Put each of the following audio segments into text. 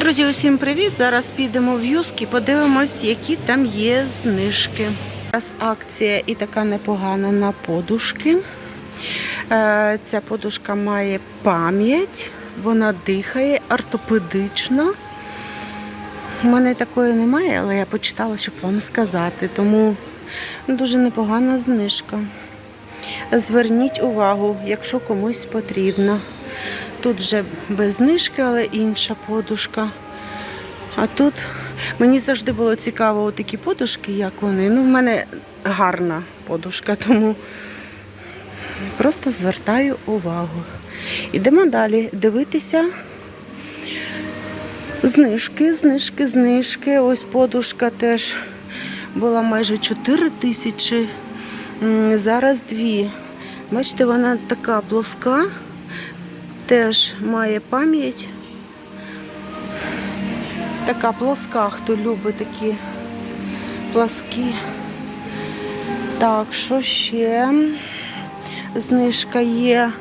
Друзі, усім привіт! Зараз підемо в Юск і подивимось, які там є знижки. Зараз акція і така непогана на подушки. Е, Ця подушка має пам'ять, вона дихає, ортопедична. У мене такої немає, але я почитала, щоб вам сказати. Тому дуже непогана знижка. Зверніть увагу, якщо комусь потрібно. Тут вже без знижки, але інша подушка. А тут мені завжди було цікаво такі подушки, як вони. Ну, в мене гарна подушка, тому просто звертаю увагу. Ідемо далі дивитися. Знижки, знижки, знижки. Ось подушка теж була майже 4 тисячі. Зараз дві. Бачите, вона така плоска теж має пам'ять. Така плоска, хто любить такі пласкі. Так, що ще? Знижка є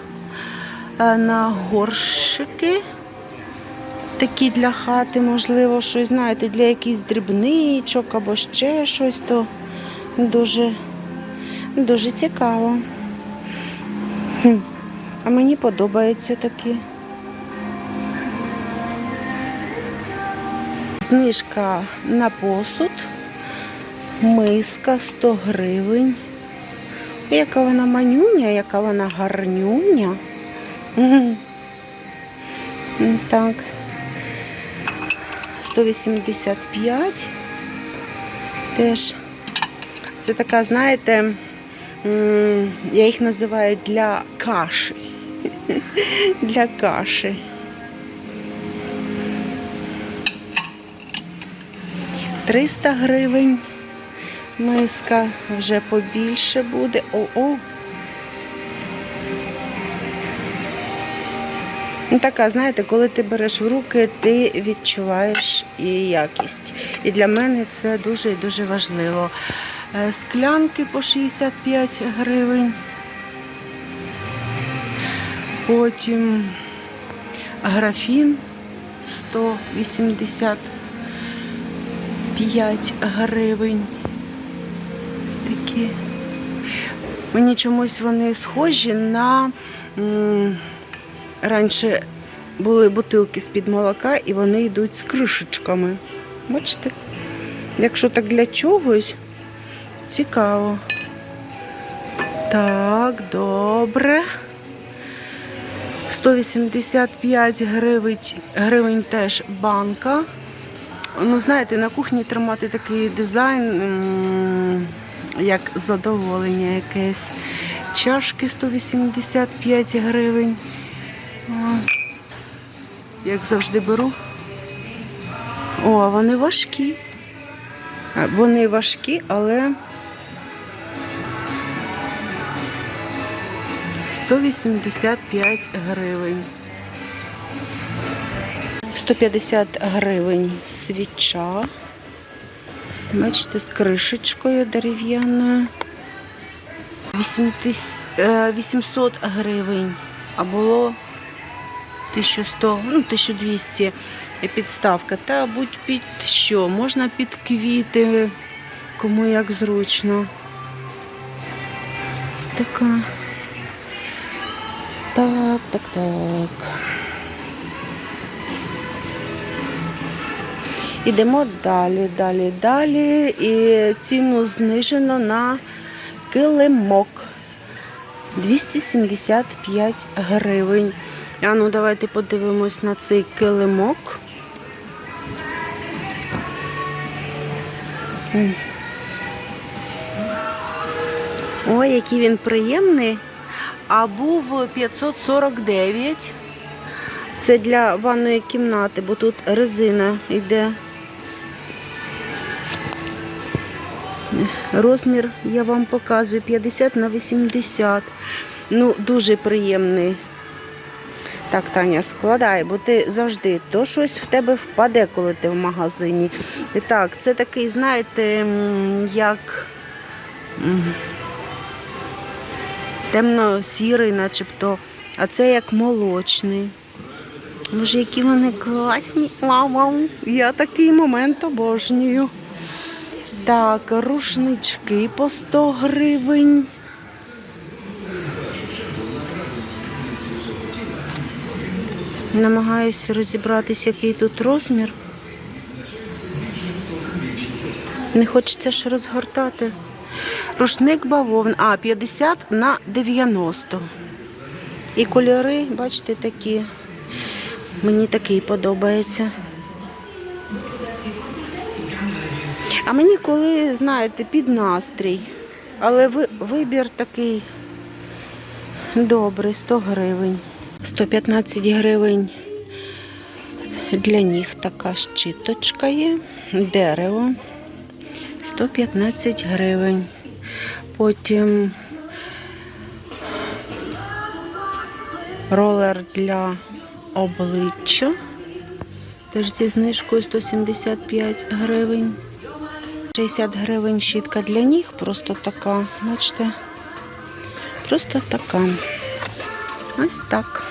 е, на горщики. Такі для хати, можливо, щось, знаєте, для якихось дрібничок або ще щось, то дуже, дуже цікаво. А мені подобаються такі. Знижка на посуд. Миска 100 гривень. Яка вона манюня, яка вона гарнюня. Так. 185. Теж. Це така, знаєте, я їх називаю для каші. Для каші. Триста гривень. Миска вже побільше буде. О-о. Ну, така, знаєте, коли ти береш в руки, ти відчуваєш і якість. І для мене це дуже і дуже важливо. Е, Склянки по 65 гривень. Потім графін 185 гривень. Ось такі. Мені чомусь вони схожі на раніше були бутилки з-під молока і вони йдуть з кришечками. Бачите? Якщо так для чогось, цікаво. Так, добре. 185 гривень, гривень теж банка. Ну, знаєте, на кухні тримати такий дизайн, як задоволення якесь. Чашки 185 гривень. Як завжди беру. О, вони важкі. Вони важкі, але 185 гривень. 150 гривень свіча. Бачите, з кришечкою дерев'яною. 80 е, 800 гривень, а було 1100, ну 1200 підставка. Та будь під що, можна під квіти, кому як зручно. Ось така. Так, так, так. Ідемо далі, далі, далі. І ціну знижено на килимок. 275 гривень. А ну давайте подивимось на цей килимок. Ой, який він приємний. А був 549. Це для ванної кімнати, бо тут резина йде. Розмір я вам показую 50 на 80. Ну, дуже приємний. Так, Таня, складай, бо ти завжди то щось в тебе впаде, коли ти в магазині. І так, це такий, знаєте, як темно-сірий, начебто, а це як молочний. Боже, які вони класні. Вау-вау. Я такий момент обожнюю. Так, рушнички по 100 гривень. Намагаюся розібратись, який тут розмір. Не хочеться ж розгортати. Рушник бавовн, а 50 на 90. І кольори, бачите, такі. Мені такий подобається. А мені коли, знаєте, під настрій. Але ви- вибір такий добрий, 100 гривень. 115 гривень для ніг така щіточка є. Дерево. 115 гривень. Потім ролер для обличчя. Теж зі знижкою 175 гривень. 60 гривень щітка для ніг, просто така, бачите, просто така. Ось так.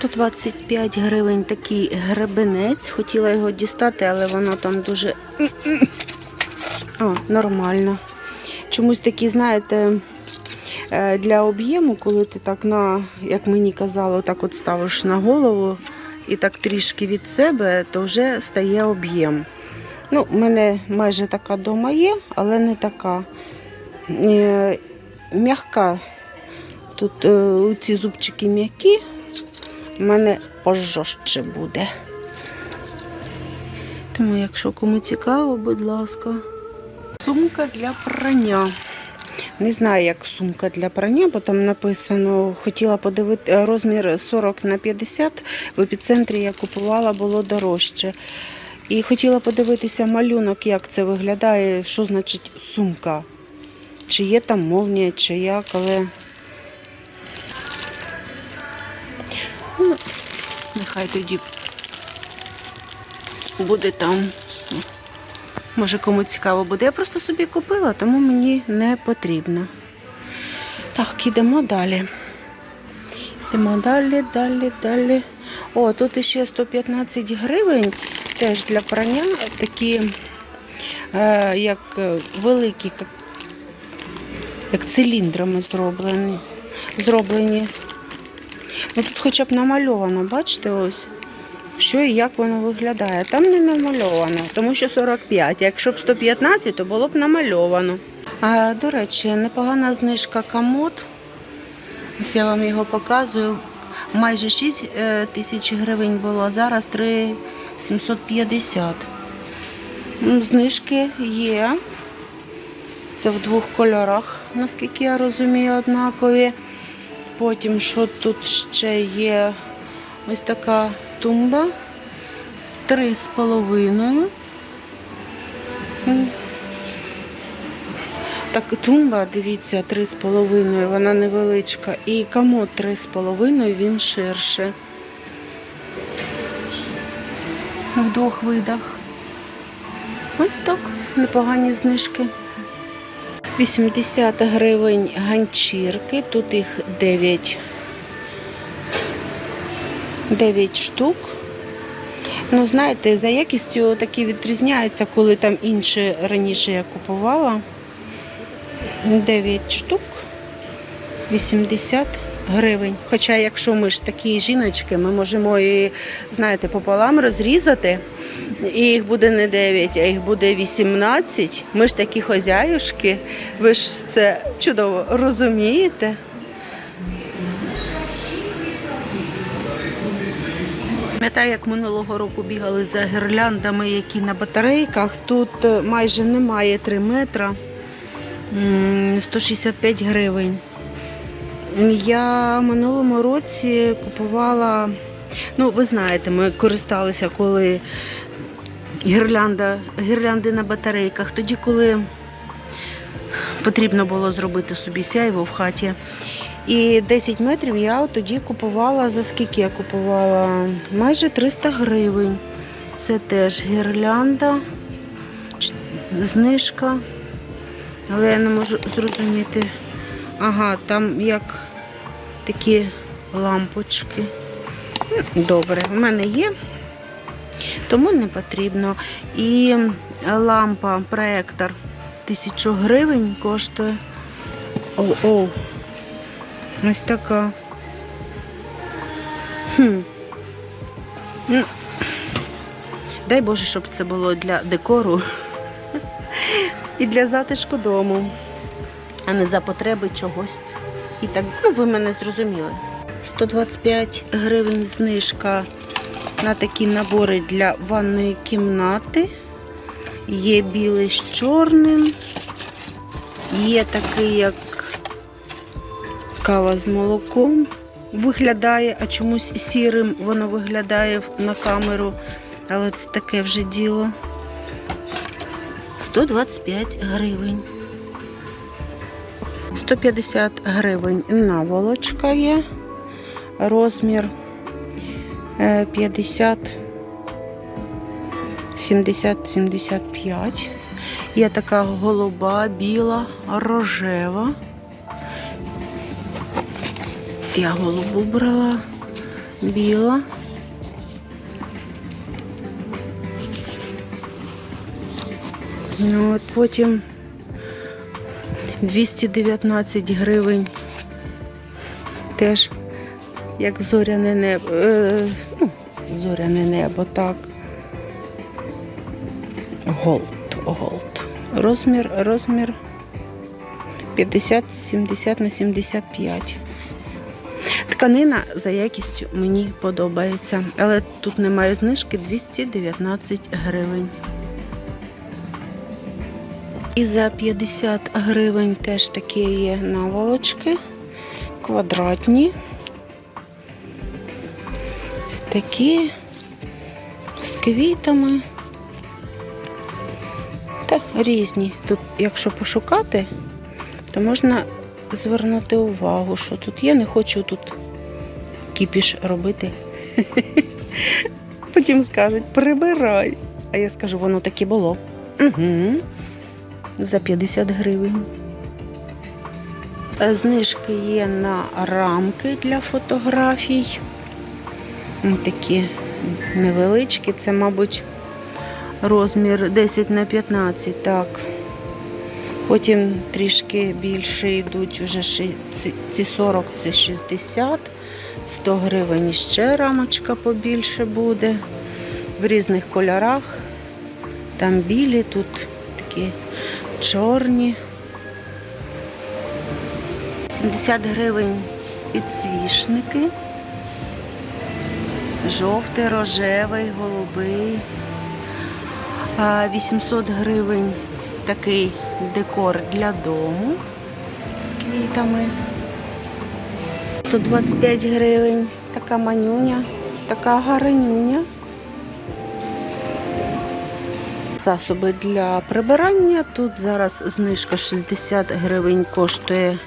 125 гривень такий гребенець. Хотіла його дістати, але воно там дуже. О, нормально. Чомусь такі, знаєте, е, для об'єму, коли ти так на, як мені казало, так от ставиш на голову і так трішки від себе, то вже стає об'єм. Ну, в мене майже така дома є, але не така. Е, М'яка. Тут е, ці зубчики м'які, в мене пожорстче буде. Тому, якщо кому цікаво, будь ласка. Сумка для прання. Не знаю, як сумка для прання, бо там написано, хотіла подивити е, розмір 40 на 50. В епіцентрі я купувала, було дорожче. І хотіла подивитися малюнок, як це виглядає, що значить сумка. Чи є там мовня, чи як, але. Ну, нехай тоді буде там. Може кому цікаво буде. Я просто собі купила, тому мені не потрібно. Так, ідемо далі. Йдемо далі, далі, далі. О, тут іще 115 гривень теж для прання. Такі, е, як е, великі, як циліндрами зроблені. зроблені. Ну, тут хоча б намальовано, бачите, ось що і як воно виглядає. Там не намальовано, тому що 45. Якщо б 115, то було б намальовано. А, до речі, непогана знижка камот. Ось я вам його показую. Майже 6 е, тисяч гривень було, зараз 3 750. Знижки є. Це в двох кольорах, наскільки я розумію, однакові. Потім, що тут ще є ось така тумба. Три з половиною. Так, тумба, дивіться, три з половиною, вона невеличка. І комод три з половиною, він ширше. В двох видах. Ось так, непогані знижки. 80 гривень ганчірки, тут їх 9. 9 штук. Ну, знаєте, за якістю такі відрізняються, коли там інші раніше я купувала. 9 штук, 80 гривень. Хоча, якщо ми ж такі жіночки, ми можемо і, знаєте, пополам розрізати. І їх буде не 9, а їх буде 18. Ми ж такі хозяюшки. Ви ж це чудово розумієте. Пам'ятаю, як минулого року бігали за гірляндами, які на батарейках. Тут е, майже немає 3 метра. 165 гривень. Я минулому році купувала, ну, ви знаєте, ми користалися, коли гірлянда, гірлянди на батарейках. Тоді, коли потрібно було зробити собі сяйво в хаті. І 10 метрів я тоді купувала, за скільки я купувала? Майже 300 гривень. Це теж гірлянда, знижка. Але я не можу зрозуміти. Ага, там як такі лампочки. Добре, в мене є, тому не потрібно. І лампа, проектор 1000 гривень коштує. О-о. Ось така. Хм. Ну, Дай Боже, щоб це було для декору і для затишку дому, а не за потреби чогось. І так, ну ви мене зрозуміли. 125 гривень знижка на такі набори для ванної кімнати. Є білий з чорним. Є такий, як кава з молоком. Виглядає, а чомусь сірим воно виглядає на камеру. Але це таке вже діло. 125 гривень. 150 гривень наволочка є. Розмір е, 50 70-75. Є така голуба, біла, рожева. Я голубу брала, біла. Ну, от потім 219 гривень. Теж як зоряне небо. Е, ну, зоряне небо, так. Голд, голд. Розмір, розмір 50-70 на 75. Тканина за якістю мені подобається, але тут немає знижки 219 гривень. І за 50 гривень теж такі є наволочки, квадратні. Такі з квітами. Та різні. Тут, якщо пошукати, то можна звернути увагу, що тут є. Не хочу тут кіпіш робити. Потім скажуть, прибирай. А я скажу, воно таке було. Угу. За 50 гривень. Е, Знижки є на рамки для фотографій. Такі невеличкі, це, мабуть, розмір 10 на 15, так. Потім трішки більше йдуть вже ці- ці 40, це 60, 100 гривень ще рамочка побільше буде. В різних кольорах. Там білі, тут такі чорні. 70 гривень підсвічники. Жовтий, рожевий, голубий. А, 800 гривень такий декор для дому з квітами. 125 гривень така манюня, така гарнюня. Засоби для прибирання. Тут зараз знижка 60 гривень коштує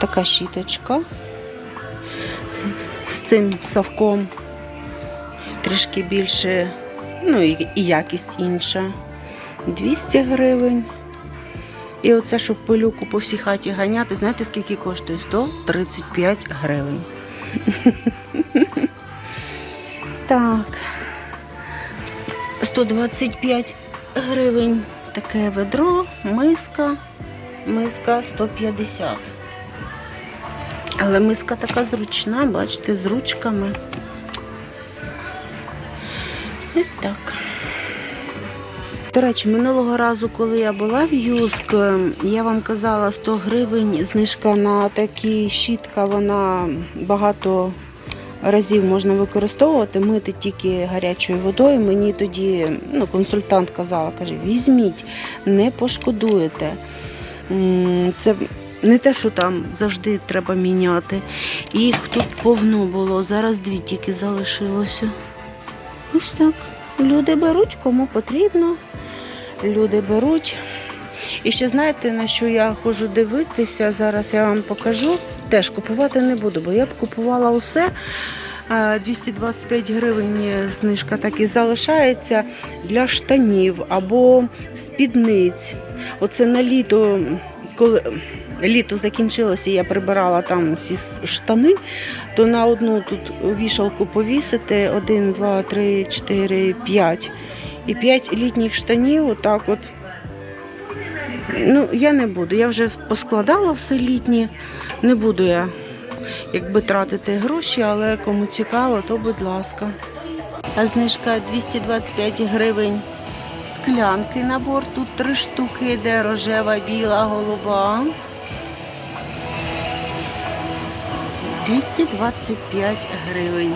така щіточка з цим совком. Трішки більше, ну і якість інша. 200 гривень. І оце, щоб пилюку по всій хаті ганяти, знаєте, скільки коштує? 135 гривень. Так. 125 гривень таке ведро, миска, миска 150. Але миска така зручна, бачите, з ручками. Ось так. До речі, минулого разу, коли я була в Юск, я вам казала 100 гривень знижка на такі щітка, вона багато разів можна використовувати, мити тільки гарячою водою. Мені тоді ну, консультант казала, каже, візьміть, не пошкодуєте. Це не те, що там завжди треба міняти. Їх тут повно було, зараз дві тільки залишилося. Ось так. Люди беруть, кому потрібно. Люди беруть. І ще знаєте, на що я ходжу дивитися, зараз я вам покажу. Теж купувати не буду, бо я б купувала усе. 225 гривень знижка так і залишається для штанів або спідниць. Оце на літо, коли літо закінчилося, я прибирала там всі штани, то на одну тут вішалку повісити один, два, три, чотири, п'ять. І п'ять літніх штанів, отак от. Ну, я не буду. Я вже поскладала все літнє. Не буду я якби тратити гроші, але кому цікаво, то будь ласка. А знижка 225 гривень. Склянки набор. Тут три штуки, де рожева, біла, голуба. 225 гривень.